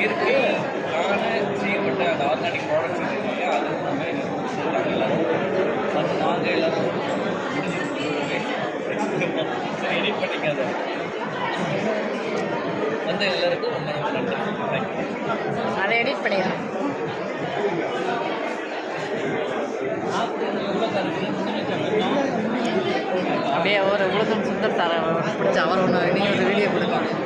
இயற்கையான செய்யப்பட்ட அந்த ஆர்கானிக் ப்ராடக்ட்ஸ் இருக்காங்க அது எல்லாமே சொல்கிறாங்க எல்லாரும் அது நாங்கள் எல்லாரும் சரி எடிட் பண்ணிக்காத. வந்த எல்லாருக்கும் ரொம்ப ரொம்ப நன்றி. அதை எடிட் பண்ணிடலாம் அப்படியே ஒரு உலகம் சுந்தர் சார் பிடிச்ச அவர் ஒன்று நீங்கள் ஒரு வீடியோ கொடுக்கணும்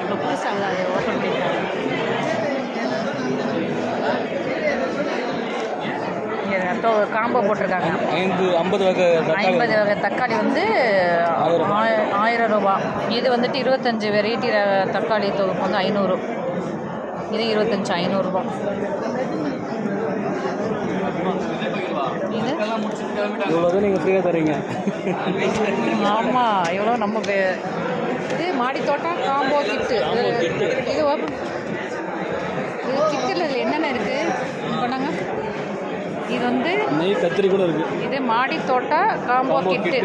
இப்போ புதுசாக அதை ஓப்பன் பண்ணிட்டாங்க இங்கே காம்போ போட்டிருக்காங்க. ஐந்து ஐம்பது வகை ஐம்பது வகை தக்காளி வந்து ஆயிரம். ஆய- ஆயிரம் ரூபா. இது வந்துட்டு இருபத்தஞ்சி வெரைட்டி தக்காளி தொகுப்பு வந்து ஐநூறு. இது இருபத்தஞ்சி ஐநூறுரூபா இது? இவ்வளோ நீங்கள் ஃப்ரீயாக தரீங்க. ஆமாம் எவ்வளோ நம்ம இது மாடி தோட்டம் காம்போ கிட்டு. இது ஓப்பன் இது கிட்டில் இதில் என்னென்ன இருக்குது பண்ணாங்க இது வந்து நெய் கத்திரி கூட இருக்குது இது மாடி தோட்டம் காம்போ கிட்டு.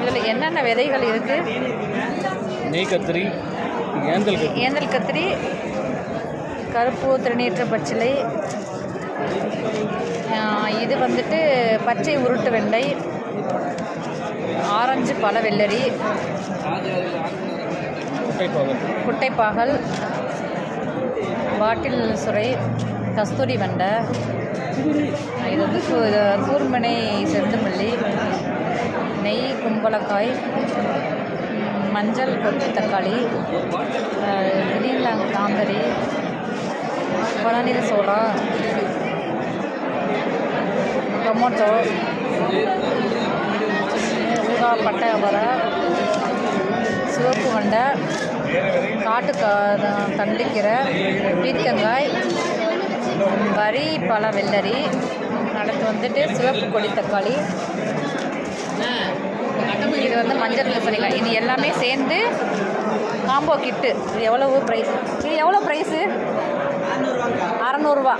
இதில் என்னென்ன விதைகள் இருக்குது நெய் கத்திரி ஏந்தல் கத்திரி. ஏந்தல் கத்திரி கருப்பு திருநீற்று பச்சிலை இது வந்துட்டு பச்சை உருட்டு வெண்டை ஆரஞ்சு பழ வெள்ளரி குட்டைப்பாகல். பாட்டில் சுரை கஸ்தூரி வெண்டை கூர்மனை செந்துமல்லி நெய் கும்பளக்காய் மஞ்சள் கொத்து தக்காளி கிரீன்லாங் தாந்தரி பழநீர் சோளா டொமோட்டோ ஊதா பட்டை வரை சிவப்பு வண்டை காட்டு கா- தண்டிக்கீரை பீர்க்கங்காய் வரி பழ வெள்ளரி அடுத்து வந்துட்டு சிவப்பு கொடி தக்காளி. இது வந்து மஞ்சள் பூசணிக்காய் இது எல்லாமே சேர்ந்து காம்போ கிட்டு இது எவ்வளவு ப்ரைஸ் இது எவ்வளோ ப்ரைஸு அறநூறுவா.